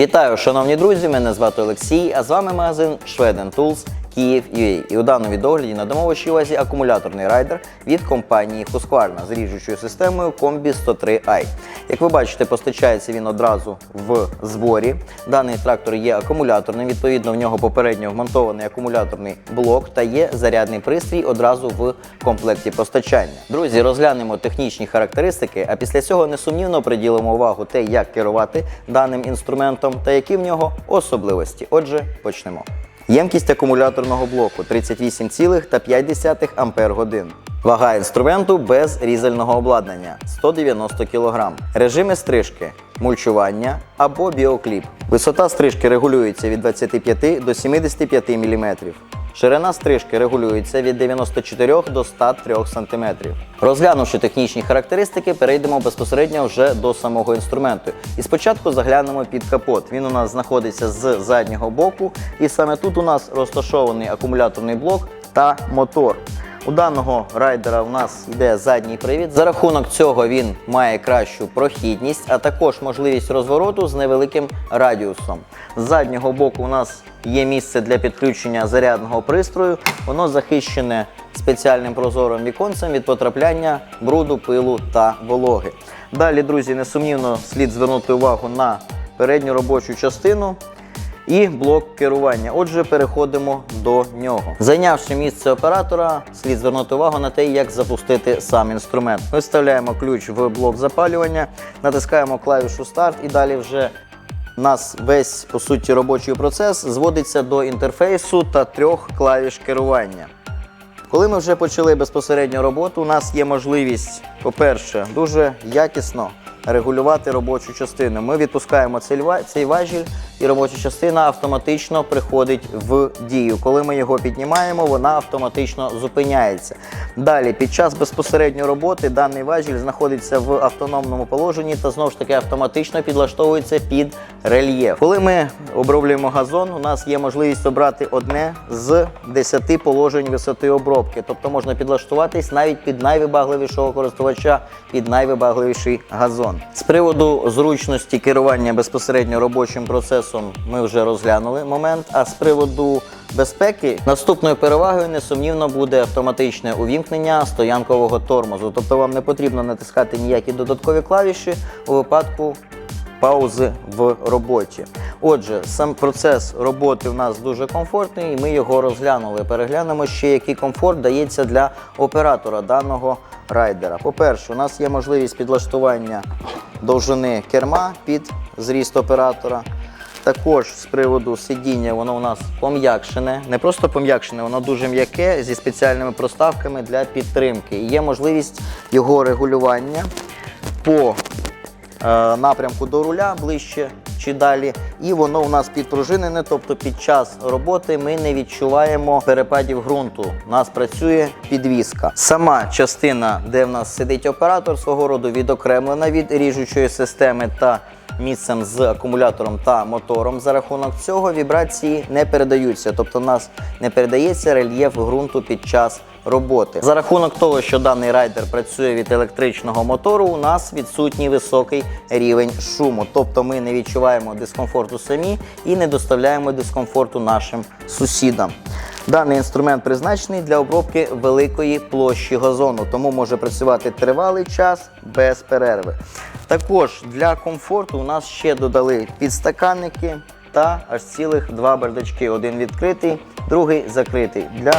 Вітаю, шановні друзі! Мене звати Олексій, а з вами магазин Шведен Tools Київ UA. І у даному відогляді надамо вашій увазі акумуляторний райдер від компанії Husqvarna з ріжучою системою Combi 103i. Як ви бачите, постачається він одразу в зборі. Даний трактор є акумуляторним, відповідно, в нього попередньо вмонтований акумуляторний блок та є зарядний пристрій одразу в комплекті постачання. Друзі, розглянемо технічні характеристики, а після цього несумнівно приділимо увагу те, як керувати даним інструментом та які в нього особливості. Отже, почнемо. Ємкість акумуляторного блоку 38,5 Ампер годин. Вага інструменту без різального обладнання 190 кг. Режими стрижки, мульчування або біокліп. Висота стрижки регулюється від 25 до 75 мм. Ширина стрижки регулюється від 94 до 103 см. Розглянувши технічні характеристики, перейдемо безпосередньо вже до самого інструменту. І спочатку заглянемо під капот. Він у нас знаходиться з заднього боку, і саме тут у нас розташований акумуляторний блок та мотор. У даного райдера в нас йде задній привід. За рахунок цього він має кращу прохідність, а також можливість розвороту з невеликим радіусом. З заднього боку у нас є місце для підключення зарядного пристрою. Воно захищене спеціальним прозорим віконцем від потрапляння бруду, пилу та вологи. Далі, друзі, несумнівно слід звернути увагу на передню робочу частину і блок керування. Отже, переходимо до нього. Зайнявши місце оператора, слід звернути увагу на те, як запустити сам інструмент. Ми вставляємо ключ в блок запалювання, натискаємо клавішу старт і далі вже у нас весь по суті робочий процес зводиться до інтерфейсу та трьох клавіш керування. Коли ми вже почали безпосередньо роботу, у нас є можливість, по-перше, дуже якісно регулювати робочу частину. Ми відпускаємо цей важіль, і робоча частина автоматично приходить в дію. Коли ми його піднімаємо, вона автоматично зупиняється. Далі, під час безпосередньої роботи, даний важіль знаходиться в автономному положенні та знову ж таки автоматично підлаштовується під рельєф. Коли ми оброблюємо газон, у нас є можливість обрати одне з 10 положень висоти обробки. Тобто можна підлаштуватись навіть під найвибагливішого користувача, під найвибагливіший газон. З приводу зручності керування безпосередньо робочим процесом ми вже розглянули момент. А з приводу безпеки наступною перевагою несумнівно буде автоматичне увімкнення стоянкового тормозу. Тобто вам не потрібно натискати ніякі додаткові клавіші у випадку паузи в роботі. Отже, сам процес роботи в нас дуже комфортний, і ми його розглянули. Переглянемо ще, який комфорт дається для оператора даного райдера. По-перше, у нас є можливість підлаштування довжини керма під зріст оператора. Також з приводу сидіння воно у нас пом'якшене, не просто пом'якшене, воно дуже м'яке зі спеціальними проставками для підтримки. І є можливість його регулювання по е, напрямку до руля ближче чи далі. І воно у нас підпружинене, тобто під час роботи ми не відчуваємо перепадів ґрунту. У нас працює підвіска. Сама частина, де в нас сидить оператор, свого роду відокремлена від ріжучої системи та місцем з акумулятором та мотором. За рахунок цього вібрації не передаються, тобто у нас не передається рельєф ґрунту під час роботи. За рахунок того, що даний райдер працює від електричного мотору, у нас відсутній високий рівень шуму, тобто ми не відчуваємо дискомфорту самі і не доставляємо дискомфорту нашим сусідам. Даний інструмент призначений для обробки великої площі газону, тому може працювати тривалий час без перерви. Також для комфорту у нас ще додали підстаканники та аж цілих два бардачки. Один відкритий, другий закритий для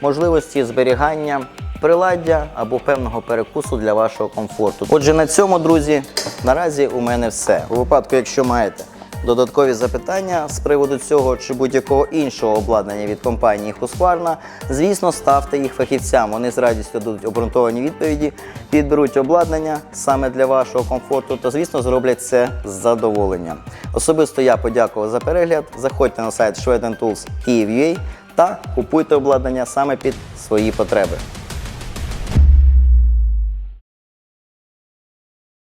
можливості зберігання приладдя або певного перекусу для вашого комфорту. Отже, на цьому, друзі, наразі у мене все. У випадку, якщо маєте додаткові запитання з приводу цього чи будь-якого іншого обладнання від компанії Husqvarna, звісно, ставте їх фахівцям. Вони з радістю дадуть обґрунтовані відповіді, підберуть обладнання саме для вашого комфорту та, звісно, зроблять це з задоволенням. Особисто я подякував за перегляд. Заходьте на сайт Schweden Tools Kyiv.ua та купуйте обладнання саме під свої потреби.